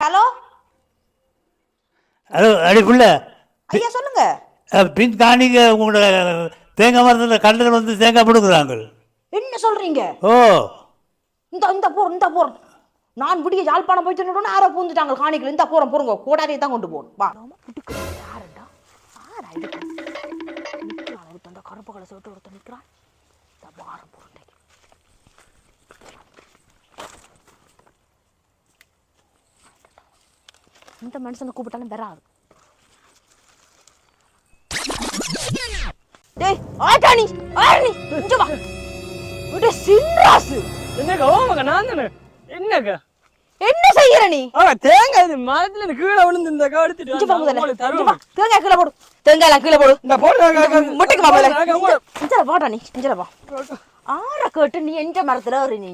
Hello? Hello அடிப்புள்ள ஐயா சொல்லுங்க. பின் காணிக்க உங்களோட தேங்காய் மரத்தில் கண்டுகள் வந்து தேங்காய் பிடுங்குறாங்க என்ன சொல்றீங்க? ஓ. இந்த இந்த போர் இந்த போர். நான் விடிய யாழ்ப்பாணம் போயிட்டு நின்னோடனே ஆரோ பூந்துட்டாங்க காணிக்கல இந்த போறோம் போறோங்க கோடாரியை தான் கொண்டு போகணும். வா. யாருடா? ஆரா இது? ஒருத்தன் கருப்பு கலை சோட்டு ஒருத்தன் நிக்கிறான். இந்த வாரம் போறேன் இந்த மனுஷனை கூப்பிட்டாலும் வராது. டேய் ஆட்டானி ஆட்டானி இங்க வா. விட சின்ராசு. என்னக்கா ஓமக்கா நான் தானே? என்னக்கா? என்ன செய்யற நீ? தேங்காய் இது மரத்துல கீழே விழுந்து இந்த தருவேன் தேங்காய் கீழே போடு. தேங்காய் எல்லாம் கீழே போடு. முட்டைக்கு வாடா நீ. இஞ்சல வா. ஆற கேட்டு நீ எந்த மரத்துல ஏறி நீ?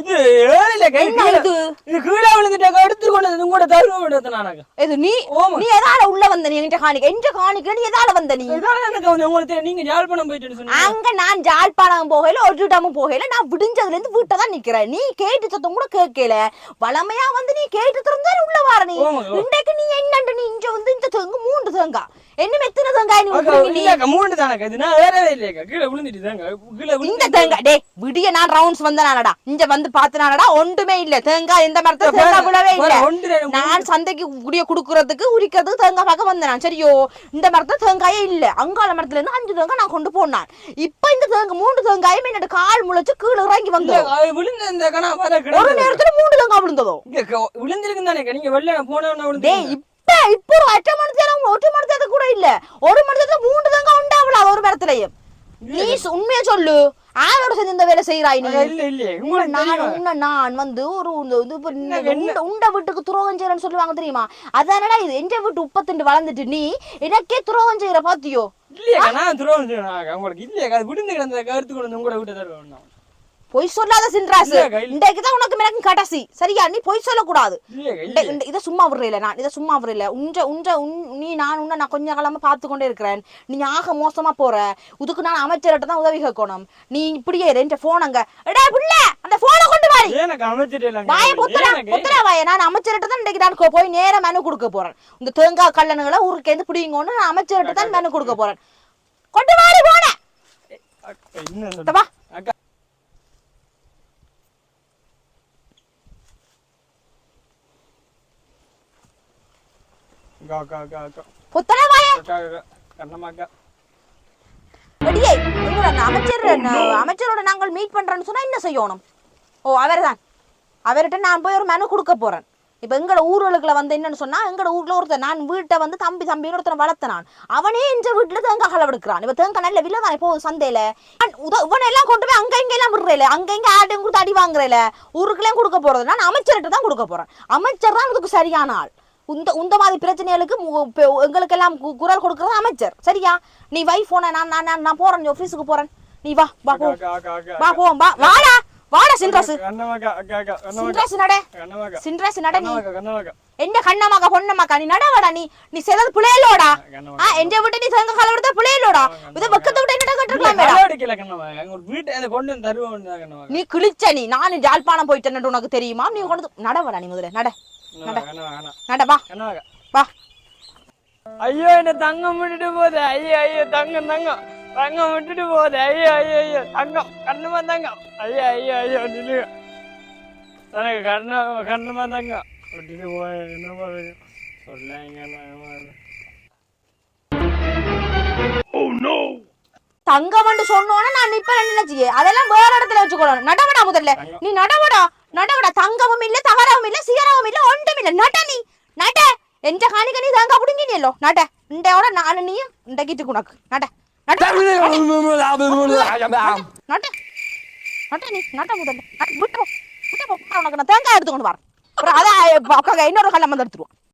இது இது என்ன கீழே- இது? இது கீழே விழுந்துட்டாக்கா எடுத்து கொண்டு வந்து நானக்கா. இது நீ. நீ எதால உள்ள வந்த நீ? என்கிட்ட காணிக்க. எந்த காணிக்க நீ எதால வந்த நீ? எனக்கு உங்களுக்கு தெரியும், நீங்க யாழ்ப்பாணம் போயிட்டு சொன்னீங்க. அங்க நான் ஜாழ்ப்பாணம் போகையில ஒரு இடமும் போகையில நான் விடிஞ்சதுல இருந்து வீட்டை தான் நிக்கிறேன். நீ கேட்டு சத்தம் கூட கேட்கல. வளமையா வந்து நீ கேட்டு திறந்தா உள்ள வார நீ. இன்றைக்கு நீ என்னண்டு நீ? இங்க வந்து இந்த தேங்க மூன்று தேங்கா என்ன எத்தனை தேங்காய் நீ மூணு தானக்கா இது? நான் ஏறவே இல்லையாக்கா. கீழே விழுந்துட்டு தாங்க கீழே இந்த விழுந்து தேங்காய். டேய் விடிய நான் ரவுண்ட்ஸ் வந்தனாலடா. இங்க வந்து பார்த்தனாலடா ஒன்றுமே இல்ல. தேங்காய் எந்த மரத்துல தேங்காய் விழவே இல்ல. நான் சந்தைக்கு குடிய குடுக்கறதுக்கு உரிக்கிறதுக்கு தேங்காய் பார்க்க வந்தேன். சரியோ இந்த மரத்துல தேங்காயே இல்ல. அங்கால மரத்துல இருந்து அஞ்சு தேங்காய் நான் கொண்டு போனான். இப்ப இந்த தேங்காய் மூன்று தேங்காயும் என்னோட கால் முளைச்சு கீழே இறங்கி இந்த வர ஒரு. நேரத்துல மூன்று தேங்காய் விழுந்ததோ? இங்க க- விழுந்திருக்குன்னு தானேக்கா, நீங்க வெளில போனவொன்னே டேய். இப்ப இப்ப ஒரு அட்டை மணி ஒரு மணி தேர்தல் கூட இல்ல. ஒரு மணி தேர்தல் மூன்று தேங்காய் உண்டாவல ஒரு மரத்துலயும்? நீ உண்மையை சொல்லு. ஆளோட சேர்ந்து இந்த வேலை செய்யறாய் நீ இல்லையே நான். உன்னை நான் வந்து ஒரு? உண்ட உண்ட வீட்டுக்கு துரோகம் செய்யறேன்னு சொல்லுவாங்க தெரியுமா அதானடா இது எந்த வீட்டு உப்பத்துண்டு வளர்ந்துட்டு நீ எனக்கே துரோகம் செய்யற பாத்தியோ இல்லையாக்கா, நான் துரோகம் செய்வேனாக்கா, உங்களுக்கு இல்லையாக்கா, அது விழுந்து கிடந்த கருத்து கொண்டு உங்களை விட்டு தருவேன். பொய் சொல்லாத சின்ராசு. இல்லக்கா, இல்ல. இன்றைக்கு தான் உனக்கு எனக்கு கடைசி. சரியா? நீ பொய் சொல்லக்கூடாது. இதை சும்மா விடுறேல நான் இதை சும்மா விடுறேல உஞ்ச உஞ்ச நீ நான் உன்னை நான் கொஞ்ச காலமா பார்த்து கொண்டே இருக்கிறேன். நீ ஆக மோசமா போற. இதுக்கு நான் அமைச்சர்கிட்ட தான் உதவி கேட்கணும். நீ இப்படியே ரெண்டு போன் அங்க. எடா புள்ள அந்த போனை கொண்டு வாரி? வாய புத்தரா? புத்தரா வாய. நான் அமைச்சர்கிட்ட தான் இன்னைக்கு நான் போய் நேரா மெனு கொடுக்க போறேன். இந்த தேங்காய் கல்லணுகளை ஊருக்கேந்து பிடிங்கன்னு நான் அமைச்சர்கிட்ட தான் மெனு கொடுக்க போறேன். கொண்டு வாரி போன அக்கா, என்ன இந்த சொல்ற? வா அக்கா, அக்கா, அக்கா, அக்கா, அக்கா. புத்தரா வாய அக்கா, அக்கா, கண்ணம்மா அக்கா. வெளியே உங்களோட அந்த அமைச்சர் ந- அமைச்சரோட நாங்கள் மீட் பண்றோம்னு சொன்னா என்ன செய்யணும் ஓ அவர்தான் அவர்கிட்ட நான் போய் ஒரு மெனு கொடுக்க போறேன் இப்ப எங்கட ஊர்களுக்குள்ள வந்து என்னன்னு சொன்னா எங்கட ஊர்ல ஒருத்தன் நான் வீட்டை வந்து தம்பி தம்பின்னு ஒருத்தனை வளர்த்த நான் அவனே எங்க வீட்டுல தேங்காய் களை எடுக்கிறான் இப்ப தேங்காய் நல்ல விலை தான் இப்போ சந்தையில இவனை எல்லாம் கொண்டு போய் அங்க இங்க எல்லாம் விடுறேல அங்க இங்க ஆட்டையும் கொடுத்து அடி வாங்குறேல ஊருக்குலாம் கொடுக்க போறது நான் அமைச்சர்கிட்ட தான் கொடுக்க போறேன் அமைச்சர் தான் இதுக்கு சரியான ஆள் இந்த இந்த மாதிரி பிரச்சனைகளுக்கு எங்களுக்கெல்லாம் குரல் கொடுக்கறது அமைச்சர். சரியா? நீ வை போன நான் நான் நான் போறேன். ஆபீஸுக்கு போறேன். நீ வா வா போ. வா. போ வா வாடா வாடா சின்ராசு. சின்ராசு நட. சின்ராசு நட நீ. என்ன கண்ணமாக்கா பொண்ணமாக்கா நீ நடவாடா நீ நீ புளையலோடா கண்ணம்மா ஆ எந்த விட்டு நீ சங்க கலவரத்த புளையலோடா இத வெக்கத்தை விட்டு கண்ணம்மா அக்கா. நீ கிழிச்ச நீ. நான் ஜாழ்ப்பாணம் போயிட்டேன்னு உனக்கு தெரியுமா? நீ கொண்டு நடவாடா நீ முதல்ல நட. ஐயோ என்ன தங்கம் விட்டுட்டு போகுது. ஐயோ ஐயோ தங்கம் தங்கம். தங்கம் விட்டுட்டு போகுது. ஐயோ ஐயோ ஐயோ தங்கம். கண்ணுமா தங்கம். ஐயோ ஐயோ ஐயோ நில்லு தனக்கு கண்ண கண்ணுமா தங்கம். விட்டுட்டு போய் என்ன பண்ணுங்க சொல்லாங்க தங்கமண்டு சொன்னோன்னு நான் இப்ப என்ன நினைச்சியே. அதெல்லாம் வேற இடத்துல வச்சுக்கணும். நடவடா முதல்ல. நீ நடவடா நடவடா தங்கமும் இல்ல தகரவும் இல்ல சீரவும் இல்ல ஒன்றும் இல்ல. நட நீ நட. எந்த காணிக்க நீ தங்க பிடிங்கினியல்லோ? நட. இண்டையோட நானு நீயும் இந்த கிட்டு உனக்கு. நட. நட. நட. நட. நீ நட முதல்ல. விட்டு விட்டு உனக்கு நான் தேங்காய் எடுத்து கொண்டு வரேன் அதான் இன்னொரு கல்ல வந்து எடுத்துருவோம்.